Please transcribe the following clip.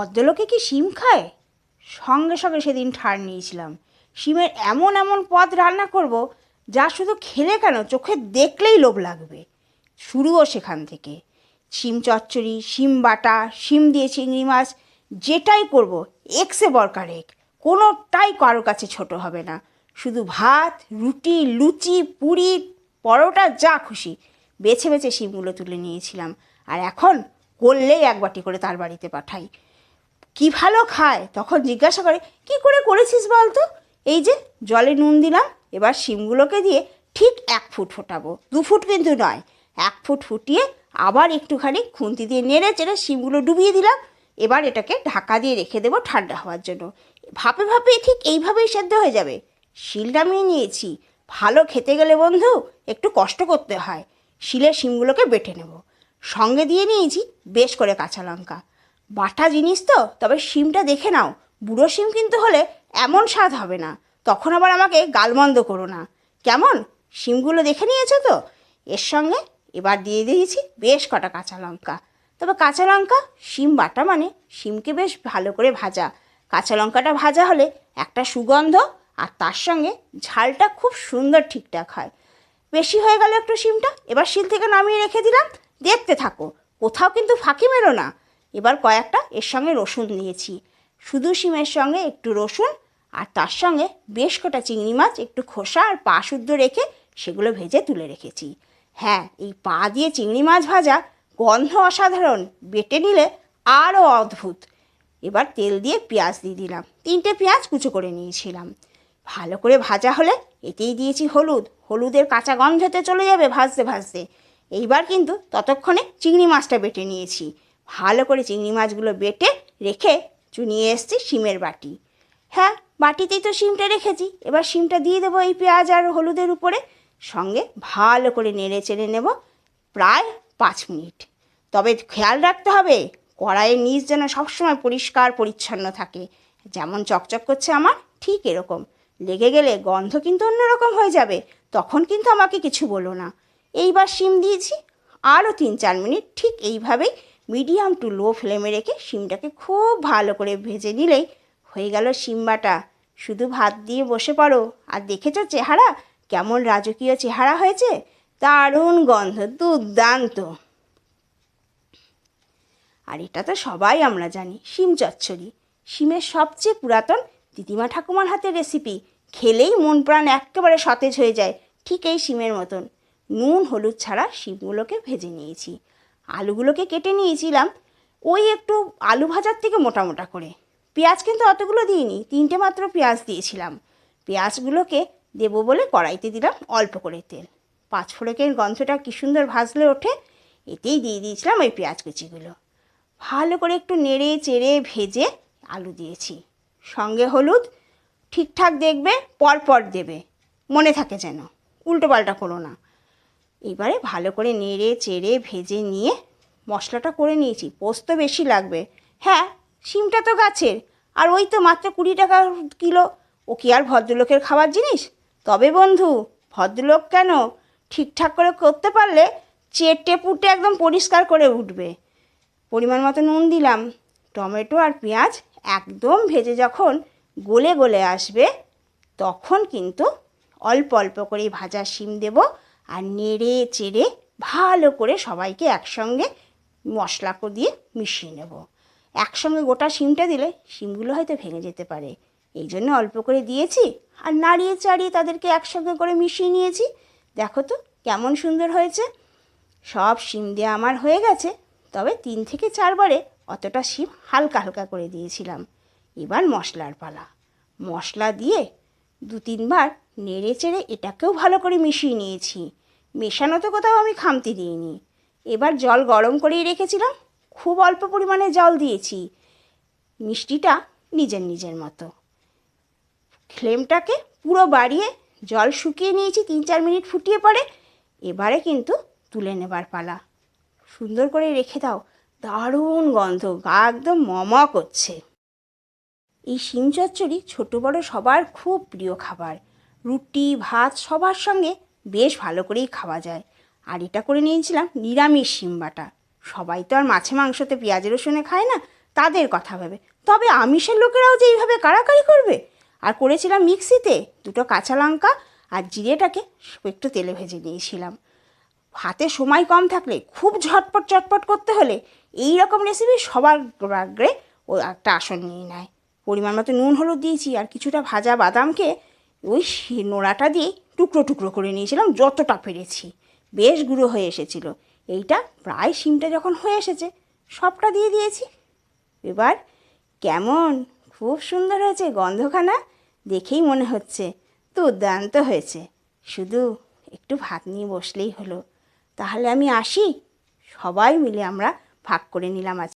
ভদ্রলোকে কি শিম খায়? সঙ্গে সঙ্গে সেদিন ঠাড় নিয়েছিলাম। শিমের এমন এমন পদ রান্না করব, যা শুধু খেলে কেন চোখে দেখলেই লোভ লাগবে। শুরুও সেখান থেকে। শিম চচ্চড়ি, শিম বাটা, শিম দিয়ে চিংড়ি মাছ, যেটাই করব, এক্সে বরকার এক কোনোটাই কারও কাছে ছোট হবে না। শুধু ভাত, রুটি, লুচি, পুরি, পরোটা, যা খুশি। বেছে বেছে শিমগুলো তুলে নিয়েছিলাম। আর এখন করলেই এক বাটি করে তার বাড়িতে পাঠাই। কি ভালো খায়? তখন জিজ্ঞাসা করে, কি করে করেছিস বলতো? এই যে, জলে নুন দিলাম, এবার শিমগুলোকে দিয়ে ঠিক এক ফুট ফোটাবো। দু ফুট কিন্তু নয়, এক ফুট ফুটিয়ে আবার একটুখানি খুন্তি দিয়ে নেড়ে চেড়ে শিমগুলো ডুবিয়ে দিলাম। এবার এটাকে ঢাকা দিয়ে রেখে দেবো ঠান্ডা হওয়ার জন্য। ভাপে ভাপে ঠিক এইভাবেই সেদ্ধ হয়ে যাবে। শিল নামিয়ে নিয়েছি। ভালো খেতে গেলে বন্ধু, একটু কষ্ট করতে হয়। শিলে শিমগুলোকে বেটে নেব। সঙ্গে দিয়ে নিয়েছি বেশ করে কাঁচা লঙ্কা। বাটা জিনিস তো, তবে শিমটা দেখে নাও। বুড়ো শিম কিন্তু হলে এমন স্বাদ হবে না। তখন আবার আমাকে গালমন্দ করো না। কেমন? শিমগুলো দেখে নিয়েছো তো? এর সঙ্গে এবার দিয়ে দিয়েছি বেশ কটা কাঁচা লঙ্কা। তবে কাঁচা লঙ্কা, শিম বাটা মানে শিমকে বেশ ভালো করে ভাজা। কাঁচা লঙ্কাটা ভাজা হলে একটা সুগন্ধ আর তার সঙ্গে ঝালটা খুব সুন্দর ঠিকঠাক হয়। বেশি হয়ে গেল একটু শিমটা, এবার শিল থেকে নামিয়ে রেখে দিলাম। দেখতে থাকো, কোথাও কিন্তু ফাঁকি মেরো না। এবার কয়েকটা এর সঙ্গে রসুন দিয়েছি। শুধু শিমের সঙ্গে একটু রসুন আর তার সঙ্গে বেশ কটা চিংড়ি মাছ, একটু খোসা আর পা শুদ্ধ রেখে সেগুলো ভেজে তুলে রেখেছি। হ্যাঁ এই পা দিয়ে চিংড়ি মাছ ভাজা গন্ধ অসাধারণ, বেটে নিলে আরও অদ্ভুত। এবার তেল দিয়ে পেঁয়াজ দিয়ে দিলাম। তিনটে পেঁয়াজ কুচো করে নিয়েছিলাম। ভালো করে ভাজা হলে এতেই দিয়েছি হলুদ। হলুদের কাঁচা গন্ধতে চলে যাবে ভাজতে ভাজতে। এইবার কিন্তু ততক্ষণে চিংড়ি মাছটা বেটে নিয়েছি। ভালো করে চিংড়ি মাছগুলো বেটে রেখে চুনিয়ে এসছি শিমের বাটি। হ্যাঁ বাটিতেই তো শিমটা রেখেছি। এবার শিমটা দিয়ে দেবো এই পেঁয়াজ আর হলুদের উপরে। সঙ্গে ভালো করে নেড়ে চেড়ে নেব প্রায় পাঁচ মিনিট। তবে খেয়াল রাখতে হবে, কড়াইয়ের নিচ যেন সবসময় পরিষ্কার পরিচ্ছন্ন থাকে। যেমন চকচক করছে আমার, ঠিক এরকম। লেগে গেলে গন্ধ কিন্তু অন্যরকম হয়ে যাবে, তখন কিন্তু আমাকে কিছু বলো না। এইবার শিম দিয়েছি, আরও তিন চার মিনিট ঠিক এইভাবেই মিডিয়াম টু লো ফ্লেমে রেখে শিমটাকে খুব ভালো করে ভেজে নিলেই হয়ে গেল শিম বাটা। শুধু ভাত দিয়ে বসে পড়ো। আর দেখেছ চেহারা? কেমন রাজকীয় চেহারা হয়েছে? দারুণ গন্ধ, দুর্দান্ত। আর এটা তো সবাই আমরা জানি, শিম চচ্চড়ি। শিমের সবচেয়ে পুরাতন দিদিমা ঠাকুমার হাতের রেসিপি খেলেই মন প্রাণ একেবারে সতেজ হয়ে যায়, ঠিক এই শিমের মতন। নুন, হলুদ ছাড়া শিমগুলোকে ভেজে নিয়েছি। আলুগুলোকে কেটে নিয়েছিলাম। ওই একটু আলু ভাজার থেকে মোটা মোটা করে। পেঁয়াজ কিন্তু অতগুলো দিইনি, তিনটে মাত্র পেঁয়াজ দিয়েছিলাম। পেঁয়াজগুলোকে দেবো বলে কড়াইতে দিলাম অল্প করে তেল। পাঁচ ফোড়কের গন্ধটা কী সুন্দর ভাজলে ওঠে, এতেই দিয়ে দিয়েছিলাম ওই পেঁয়াজ কুচিগুলো। ভালো করে একটু নেড়ে চেড়ে ভেজে আলু দিয়েছি। সঙ্গে হলুদ ঠিকঠাক দেখবে, পরপর দেবে। মনে থাকে যেন। উল্টো পাল্টা করো না। এবারে ভালো করে নেড়ে, চেড়ে, ভেজে নিয়ে মশলাটা করে নিয়েছি। পোস্ত বেশি লাগবে। হ্যাঁ শিমটা তো গাছের। আর ওই তো মাত্র কুড়ি টাকা কিলো। ও কি আর ভদ্রলোকের খাবার জিনিস? তবে বন্ধু, ভদ্রলোক কেন? ঠিকঠাক করে করতে পারলে চেটে পুটে একদম পরিষ্কার করে উঠবে। পরিমাণ মতো নুন দিলাম। টমেটো আর পেঁয়াজ একদম ভেজে যখন গলে গলে আসবে, তখন কিন্তু অল্প অল্প করে ভাজা শিম দেব। আর নেড়ে চেড়ে ভালো করে সবাইকে একসঙ্গে মশলা কো দিয়ে মিশিয়ে নেব। একসঙ্গে গোটা শিমটা দিলে শিমগুলো হয়তো ভেঙে যেতে পারে। এই জন্য অল্প করে দিয়েছি আর নাড়িয়ে চাড়িয়ে তাদেরকে একসঙ্গে করে মিশিয়ে নিয়েছি। দেখো তো কেমন সুন্দর হয়েছে। সব শিম দেওয়া আমার হয়ে গেছে, তবে তিন থেকে চারবারে অতটা শিম হালকা হালকা করে দিয়েছিলাম। এবার মশলার পালা। মশলা দিয়ে দু তিনবার নেড়ে চেড়ে এটাকেও ভালো করে মিশিয়ে নিয়েছি। মেশানো তো কোথাও আমি খামতি দিইনি। এবার জল গরম করেই রেখেছিলাম, খুব অল্প পরিমাণে জল দিয়েছি। মিষ্টিটা নিজের নিজের মতো। ফ্লেমটাকে পুরো বাড়িয়ে জল শুকিয়ে নিয়েছি, তিন চার মিনিট ফুটিয়ে পরে এবারে কিন্তু তুলে নেবার পালা। সুন্দর করে রেখে দাও, দারুণ গন্ধ, গা একদম মম করছে। এই শিম চচ্চড়ি ছোটো বড় সবার খুব প্রিয় খাবার। রুটি, ভাত সবার সঙ্গে বেশ ভালো করেই খাওয়া যায়। আর এটা করে নিয়েছিলাম নিরামিষ শিম বাটা। সবাই তো আর মাছে মাংসতে পেঁয়াজ রসুনে খায় না, তাদের কথা ভেবে। তবে আমিষের লোকেরাও যে এইভাবে কাড়াকাড়ি করবে? আর করেছিলাম মিক্সিতে দুটো কাঁচা লঙ্কা আর জিরেটাকে একটু তেলে ভেজে নিয়েছিলাম। হাতে সময় কম থাকলে, খুব ঝটপট চটপট করতে হলে এই রকম রেসিপি সবার আগ্রে ও একটা আসন নিয়ে নেয়। পরিমাণ মতো নুন, হলুদ দিয়েছি আর কিছুটা ভাজা বাদামকে ওই নোড়াটা দিয়ে টুকরো টুকরো করে নিয়েছিলাম, যতটা পেরেছি। বেশ গুঁড়ো হয়ে এসেছিল। এইটা প্রায় শিমটা যখন হয়ে এসেছে, সবটা দিয়ে দিয়েছি। এবার কেমন, খুব সুন্দর হয়েছে গন্ধখানা, দেখেই মনে হচ্ছে। দুর্দান্ত হয়েছে। শুধু একটু ভাত নিয়ে বসলেই হলো। তাহলে আমি আসি। সবাই মিলে আমরা ভাগ করে নিলাম আজ।